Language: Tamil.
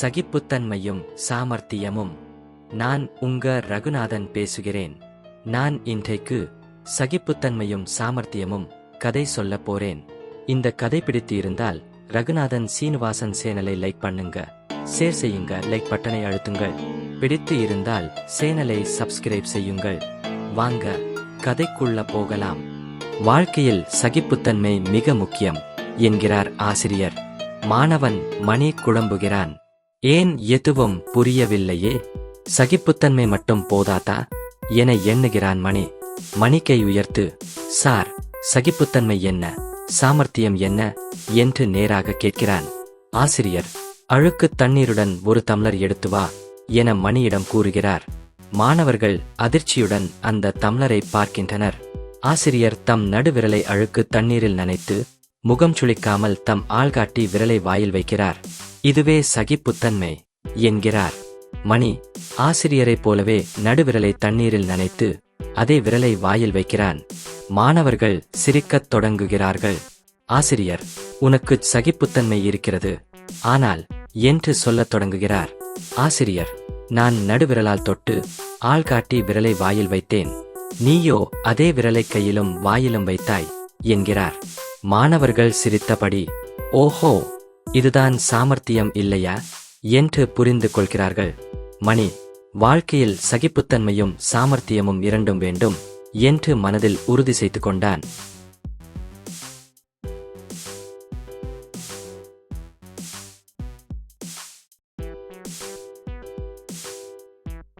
சகிப்புத்தன்மையும் சாமர்த்தியமும். நான் உங்க ரகுநாதன் பேசுகிறேன். நான் இன்றைக்கு சகிப்புத்தன்மையும் சாமர்த்தியமும் கதை சொல்லப் போறேன். இந்த கதை பிடித்து இருந்தால் ரகுநாதன் சீனிவாசன் சேனலை லைக் பண்ணுங்க. ஷேர் செய்யுங்க லைக் பட்டனை அழுத்துங்கள். பிடித்து இருந்தால் சேனலை சப்ஸ்கிரைப் செய்யுங்கள். வாங்க கதைக்குள்ள போகலாம். வாழ்க்கையில் சகிப்புத்தன்மை மிக முக்கியம் என்கிறார் ஆசிரியர். மாணவன் மணி குழம்புகிறான். ஏன் எதுவும் புரியவில்லையே? சகிப்புத்தன்மை மட்டும் போதாதா? என எண்ணுகிறான் மணி. மணிக்கை உயர்த்து சார் சகிப்புத்தன்மை என்ன? சாமர்த்தியம் என்ன? என்று நேராக கேட்கிறான். ஆசிரியர் அழுக்கு தண்ணீருடன் ஒரு தம்ளர் எடுத்து வா என மணியிடம் கூறுகிறார். மாணவர்கள் அதிர்ச்சியுடன் அந்த தம்ளரை பார்க்கின்றனர். ஆசிரியர் தம் நடுவிரலை அழுக்கு தண்ணீரில் நனைத்து முகம் சுளிக்காமல் தம் ஆள்காட்டி விரலை வாயில் வைக்கிறார். இதுவே சகிப்புத்தன்மை என்கிறார். மணி ஆசிரியரைப் போலவே நடுவிரலை தண்ணீரில் நனைத்து அதே விரலை வாயில் வைக்கிறான். மாணவர்கள் சிரிக்கத் தொடங்குகிறார்கள். ஆசிரியர் உனக்கு சகிப்புத்தன்மை இருக்கிறது. ஆனால் என்று சொல்லத் தொடங்குகிறார். ஆசிரியர் நான் நடுவிரலால் தொட்டு ஆள்காட்டி விரலை வாயில் வைத்தேன். நீயோ அதே விரலை கையிலும் வாயிலும் வைத்தாய் என்கிறார். மாணவர்கள் சிரித்தபடி ஓஹோ! இதுதான் சாமர்த்தியம் இல்லையா? என்று புரிந்து கொள்கிறார்கள். மணி வாழ்க்கையில் சகிப்புத்தன்மையும் சாமர்த்தியமும் இரண்டும் வேண்டும் என்று மனதில் உறுதி செய்து கொண்டான்.